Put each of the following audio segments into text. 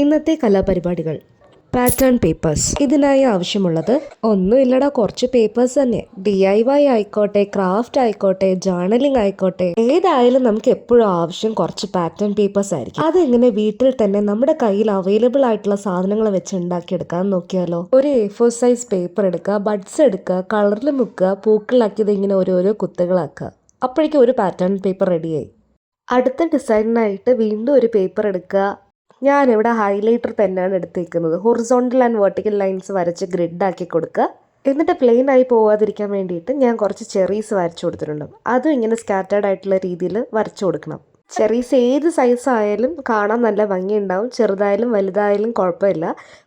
ഇന്നത്തെ കലാപരിപാടികൾ. Pattern papers ഇതിനായി ആവശ്യമുള്ളത് ഒന്നുമില്ലടാ കുറച്ച് പേപ്പേഴ്സ് തന്നെ. ഡി ഐ വൈ ആയിക്കോട്ടെ ക്രാഫ്റ്റ് ആയിക്കോട്ടെ ജേർണലിംഗ് ആയിക്കോട്ടെ ഏതായാലും നമുക്ക് എപ്പോഴും ആവശ്യം കുറച്ച് പാറ്റേൺ പേപ്പേഴ്സ് ആയിരിക്കും. അതെങ്ങനെ വീട്ടിൽ തന്നെ നമ്മുടെ കയ്യിൽ അവൈലബിൾ ആയിട്ടുള്ള സാധനങ്ങൾ വെച്ച് ഉണ്ടാക്കിയെടുക്കാൻ നോക്കിയാലോ? ഒരു എ ഫോർ സൈസ് പേപ്പർ എടുക്കുക ബഡ്സ് എടുക്കുക കളറിൽ മുക്കുക പൂക്കളാക്കിയത് ഇങ്ങനെ ഓരോരോ കുത്തുകളാക്കുക. അപ്പോഴേക്കും ഒരു പാറ്റേൺ പേപ്പർ റെഡിയായി അടുത്ത ഡിസൈനായിട്ട് വീണ്ടും ഒരു പേപ്പർ എടുക്കുക. ഞാനിവിടെ ഹൈലൈറ്റർ തന്നെയാണ് എടുത്തേക്കുന്നത്. ഹൊറിസോണ്ടൽ ആൻഡ് വെർട്ടിക്കൽ ലൈൻസ് വരച്ച് ഗ്രിഡ് ആക്കി കൊടുക്കുക. എന്നിട്ട് പ്ലെയിൻ ആയി പോവാതിരിക്കാൻ വേണ്ടിയിട്ട് ഞാൻ കുറച്ച് ചെറീസ് വരച്ചു കൊടുത്തിട്ടുണ്ട്. അതും ഇങ്ങനെ സ്കാറ്റേർഡ് ആയിട്ടുള്ള രീതിയിൽ വരച്ചു കൊടുക്കണം. ചെറീസ് ഏത് സൈസ് ആയാലും കാണാൻ നല്ല ഭംഗിയുണ്ടാവും. ചെറുതായാലും വലുതായാലും കുഴപ്പമില്ല.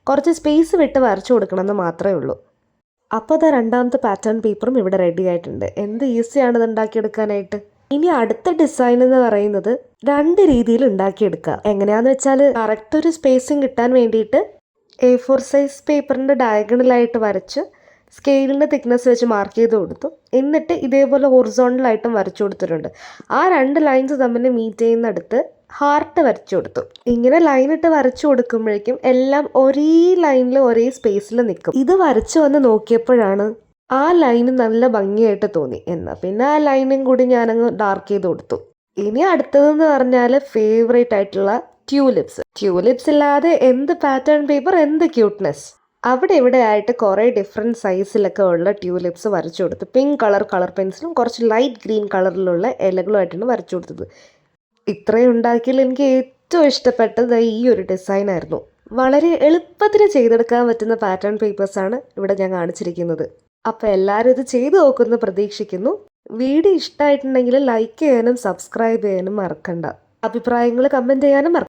കുറച്ച് സ്പേസ് വിട്ട് വരച്ചു കൊടുക്കണമെന്ന് മാത്രമേ ഉള്ളൂ. അപ്പോൾ അതാ രണ്ടാമത്തെ പാറ്റേൺ പേപ്പറും ഇവിടെ റെഡി ആയിട്ടുണ്ട്. എന്ത് ഈസിയാണ് ഇത് ഉണ്ടാക്കിയെടുക്കാനായിട്ട്? ഇനി അടുത്ത ഡിസൈൻ എന്ന് പറയുന്നത് രണ്ട് രീതിയിൽ ഉണ്ടാക്കിയെടുക്കുക. എങ്ങനെയാന്ന് വെച്ചാൽ കറക്റ്റ് ഒരു സ്പേസിങ് കിട്ടാൻ വേണ്ടിയിട്ട് എ ഫോർ സൈസ് പേപ്പറിന്റെ ഡയഗണലായിട്ട് വരച്ച് സ്കെയിലിന്റെ തിക്നെസ് വെച്ച് മാർക്ക് ചെയ്ത് കൊടുത്തു. എന്നിട്ട് ഇതേപോലെ ഹൊറിസോണ്ടലായിട്ടും വരച്ചു കൊടുത്തിട്ടുണ്ട്. ആ രണ്ട് ലൈൻസ് തമ്മിൽ മീറ്റ് ചെയ്യുന്നിടത്ത് ഹാർട്ട് വരച്ചു കൊടുത്തു. ഇങ്ങനെ ലൈൻ ഇട്ട് വരച്ചു കൊടുക്കുമ്പോഴേക്കും എല്ലാം ഒരേ ലൈനിൽ ഒരേ സ്പേസിൽ നിൽക്കും. ഇത് വരച്ചു വന്ന് നോക്കിയപ്പോഴാണ് ആ ലൈന് നല്ല ഭംഗിയായിട്ട് തോന്നി. എന്നാൽ പിന്നെ ആ ലൈനും കൂടി ഞാനങ്ങ് ഡാർക്ക് ചെയ്ത് കൊടുത്തു. ഇനി അടുത്തതെന്ന് പറഞ്ഞാൽ ഫേവറേറ്റ് ആയിട്ടുള്ള ട്യൂലിപ്സ് ട്യൂലിപ്സ് ഇല്ലാതെ എന്ത് പാറ്റേൺ പേപ്പർ എന്ത് ക്യൂട്ട്നെസ് അവിടെ ഇവിടെ ആയിട്ട് കുറേ ഡിഫറെന്റ് സൈസിലൊക്കെ ഉള്ള ട്യൂലിപ്സ് വരച്ചു കൊടുത്തു. പിങ്ക് കളർ കളർ പെൻസിലും കുറച്ച് ലൈറ്റ് ഗ്രീൻ കളറിലുള്ള ഇലകളുമായിട്ടാണ് വരച്ചു കൊടുത്തത്. ഇത്രയും ഉണ്ടാക്കിയതിൽ എനിക്ക് ഏറ്റവും ഇഷ്ടപ്പെട്ടത് ഈ ഒരു ഡിസൈൻ ആയിരുന്നു. വളരെ എളുപ്പത്തിൽ ചെയ്തെടുക്കാൻ പറ്റുന്ന പാറ്റേൺ പേപ്പേഴ്സാണ് ഇവിടെ ഞാൻ കാണിച്ചിരിക്കുന്നത്. അപ്പോൾ എല്ലാവരും ഇത് ചെയ്തു നോക്കുമെന്ന് പ്രതീക്ഷിക്കുന്നു. വീഡിയോ ഇഷ്ടമായിട്ടുണ്ടെങ്കിൽ ലൈക്ക് ചെയ്യാനും സബ്സ്ക്രൈബ് ചെയ്യാനും മറക്കണ്ട. അഭിപ്രായങ്ങൾ കമന്റ് ചെയ്യാനും മറക്കണ്ട.